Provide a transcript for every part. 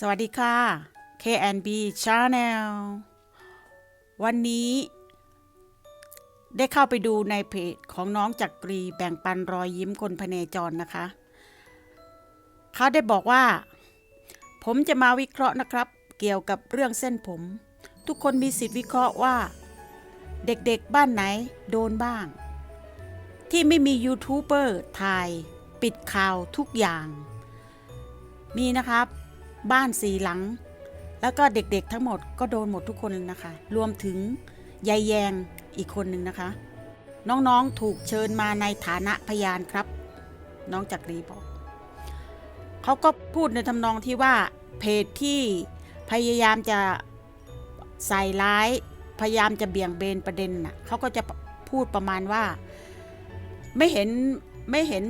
สวัสดีค่ะ KNB Channel วันนี้ ได้เข้าไปดูในเพจของน้องจักรีแบ่งปันรอยยิ้มคนพเนจรนะคะ เขาได้บอกว่า ผมจะมาวิเคราะห์นะครับ เกี่ยวกับเรื่องเส้นผม ทุกคนมีสิทธิ์วิเคราะห์ว่า เด็กๆบ้านไหนโดนบ้าง ที่ไม่มียูทูบเบอร์ถ่าย ปิดข่าวทุกอย่าง มีนะครับ บ้านสี่หลัง แล้วก็เด็กๆทั้งหมดก็โดนหมดทุกคนนะคะ รวมถึงยายแยงอีกคนหนึ่งนะคะ น้องๆถูกเชิญมาในฐานะพยานครับ น้องจักรีบอกเขาก็พูดในทำนองที่ว่าเพจที่พยายามจะใส่ร้าย พยายามจะเบี่ยงเบนประเด็นน่ะเขาก็จะพูดประมาณว่า ไม่เห็นไม่เห็น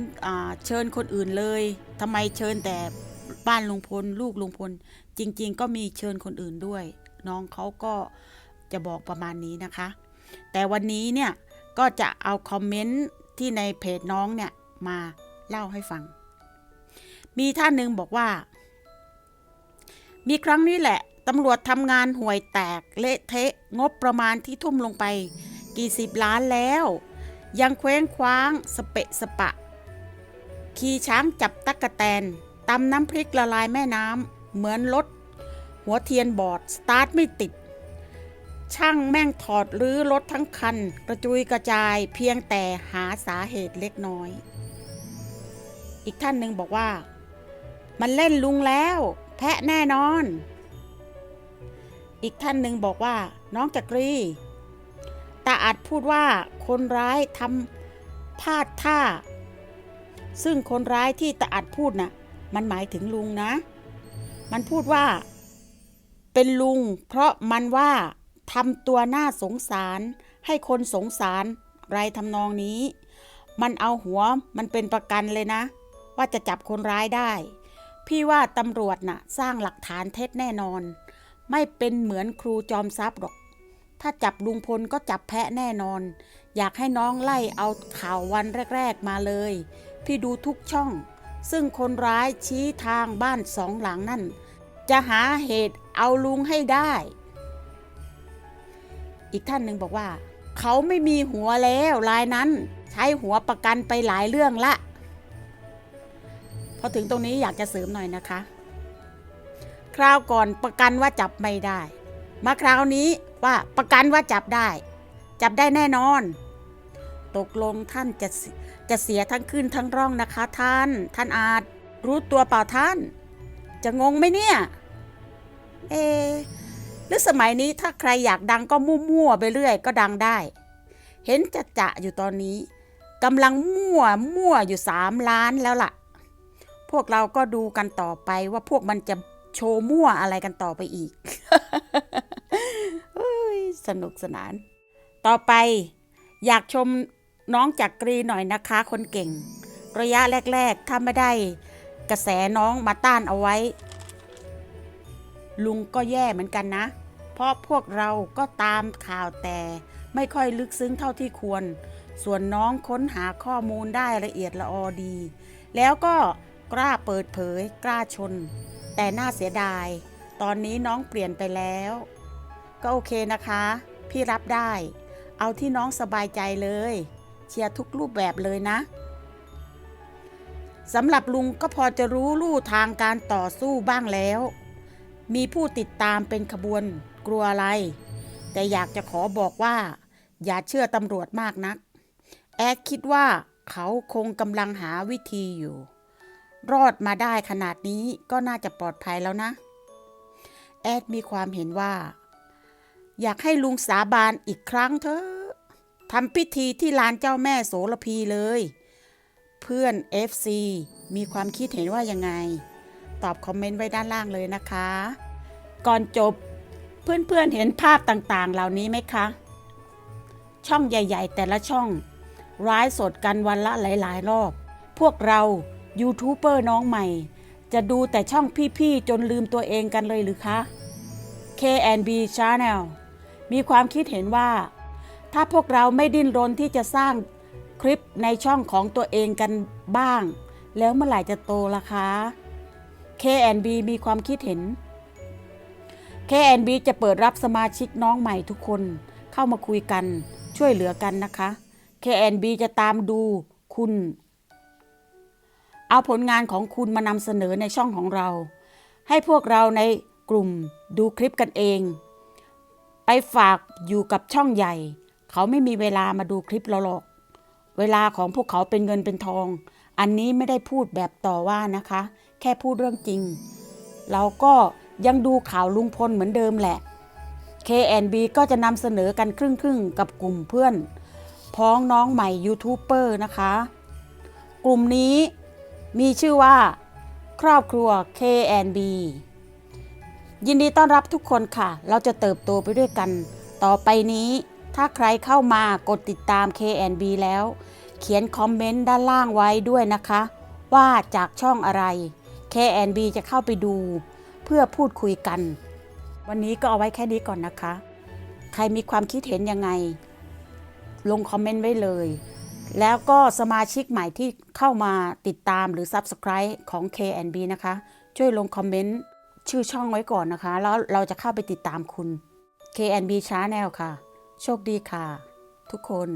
เชิญคนอื่นเลยทำไมเชิญแต่ บ้านลุงพลลูกลุงพล จริง ๆ ก็มีเชิญคนอื่นด้วย น้องเขาก็จะบอกประมาณนี้นะคะ แต่วันนี้เนี่ยก็จะเอาคอมเมนต์ที่ในเพจน้องเนี่ยมาเล่าให้ฟัง มีท่านหนึ่งบอกว่า มีครั้งนี้แหละตำรวจทำงานห่วยแตกเละเทะงบประมาณที่ทุ่มลงไป กี่สิบล้านแล้ว ยังเคว้งคว้างสเปะสปะ ขี่ช้างจับตักกะแตน ตำน้ำพริกละลายแม่น้ำเหมือนรถหัวเทียนบอด สตาร์ทไม่ติด ช่างแม่งถอดรื้อรถทั้งคัน กระจุยกระจายเพียงแต่หาสาเหตุเล็กน้อย อีกท่านหนึ่งบอกว่า มันเล่นลุงแล้ว แพะแน่นอน อีกท่านหนึ่งบอกว่า น้องจักรีตาอัดพูดว่าคนร้ายทำพลาดท่า ซึ่งคนร้ายที่ตาอัดพูดน่ะ มันหมายถึงลุงนะ มันพูดว่า เป็นลุง เพราะมันว่าทำตัวน่าสงสาร ให้คนสงสารไรทำนองนี้ มันเอาหัวมันเป็นประกันเลยนะ ว่าจะจับคนร้ายได้ พี่ว่าตำรวจน่ะ สร้างหลักฐานเท็จแน่นอน ไม่เป็นเหมือนครูจอมทรัพย์หรอก ถ้าจับลุงพลก็จับแพะแน่นอน อยากให้น้องไล่เอาข่าววันแรก ๆมาเลย พี่ดูทุกช่อง ซึ่งคนร้ายชี้ทางบ้านสองหลังนั่น จะหาเหตุเอาลุงให้ได้ อีกท่านหนึ่งบอกว่า เขาไม่มีหัวแล้วรายนั้นใช้หัวประกันไปหลายเรื่องละ พอถึงตรงนี้อยากจะเสริมหน่อยนะคะ คราวก่อนประกันว่าจับไม่ได้ มาคราวนี้ว่าประกันว่าจับได้ จับได้แน่นอน ตกลงท่านจะ จะเสียทั้งขึ้นทั้งร่องนะคะท่าน ท่านอาจรู้ตัวเปล่าท่าน จะงงไหมเนี่ย เอหรือสมัยนี้ถ้าใครอยากดังก็มั่วๆไปเรื่อยก็ดังได้ เห็นจะจะอยู่ตอนนี้กำลังมั่วมั่วอยู่สามล้านแล้วล่ะ พวกเราก็ดูกันต่อไปว่าพวกมันจะโชว์มั่วอะไรกันต่อไปอีกสนุกสนาน ต่อไปอยากชม น้องจักรีหน่อยนะคะคนเก่ง ระยะแรก ๆ ถ้าไม่ได้กระแสน้องมาต้านเอาไว้ ลุงก็แย่เหมือนกันนะ เพราะพวกเราก็ตามข่าวแต่ไม่ค่อยลึกซึ้งเท่าที่ควร ส่วนน้องค้นหาข้อมูลได้ละเอียดละออดี แล้วก็กล้าเปิดเผย กล้าชน แต่น่าเสียดาย ตอนนี้น้องเปลี่ยนไปแล้ว ก็โอเคนะคะ พี่รับได้ เอาที่น้องสบายใจเลย เชียร์ทุกรูปแบบเลยนะสำหรับลุงก็พอจะรู้ลู่ทางการต่อสู้บ้างแล้ว มีผู้ติดตามเป็นขบวนกลัวอะไร แต่อยากจะขอบอกว่า อย่าเชื่อตำรวจมากนัก แอดคิดว่าเขาคงกำลังหาวิธีอยู่ รอดมาได้ขนาดนี้ก็น่าจะปลอดภัยแล้วนะ แอดมีความเห็นว่า อยากให้ลุงสาบานอีกครั้งเถอะ ทำพิธีที่ลานเจ้าแม่โสระพีเลย เพื่อน FC มีความคิดเห็นว่ายังไง ตอบคอมเมนต์ไว้ด้านล่างเลยนะคะ ก่อนจบเพื่อนๆเห็นภาพต่างๆ เหล่านี้ไหมคะ ช่องใหญ่ ๆ แต่ละช่อง ร้ายสดกันวันละหลาย ๆ รอบ พวกเรายูทูบเบอร์น้องใหม่ จะดูแต่ช่องพี่ ๆ จนลืมตัวเองกันเลยหรือคะ KNB Channel มีความคิดเห็นว่า ถ้าพวกเราไม่ดิ้นรนที่จะสร้างคลิปในช่องของตัวเองกันบ้าง แล้วเมื่อไหร่จะโตล่ะคะ K&B มีความคิดเห็น K&B จะเปิดรับสมาชิกน้องใหม่ทุกคนเข้ามาคุยกันช่วยเหลือกันนะคะ K&B จะตามดูคุณ เอาผลงานของคุณมานำเสนอในช่องของเรา ให้พวกเราในกลุ่มดูคลิปกันเอง ไปฝากอยู่กับช่องใหญ่ เขาไม่มีเวลามาดูคลิปเราหรอก เวลาของพวกเขาเป็นเงินเป็นทอง อันนี้ไม่ได้พูดแบบต่อว่านะคะ แค่พูดเรื่องจริง เราก็ยังดูข่าวลุงพลเหมือนเดิมแหละ KNB ก็จะนำเสนอกันครึ่งๆ กับกลุ่มเพื่อน พ้องน้องใหม่ยูทูบเบอร์นะคะ กลุ่มนี้มีชื่อว่า ครอบครัว KNB ยินดีต้อนรับทุกคนค่ะ เราจะเติบโตไปด้วยกัน ต่อไปนี้ ถ้าใครเข้ามากดติดตาม KNB แล้ว เขียนคอมเมนต์ด้านล่างไว้ด้วยนะคะ ว่าจากช่องอะไร KNB จะเข้าไปดู เพื่อพูดคุยกัน วันนี้ก็เอาไว้แค่นี้ก่อนนะคะ ใครมีความคิดเห็นยังไง ลงคอมเมนต์ไว้เลย แล้วก็สมาชิกใหม่ที่เข้ามาติดตามหรือ Subscribe ของ KNB นะคะ ช่วยลงคอมเมนต์ชื่อช่องไว้ก่อนนะคะ แล้วเราจะเข้าไปติดตามคุณ KNB Channel ค่ะ โชคดีค่ะ ทุกคน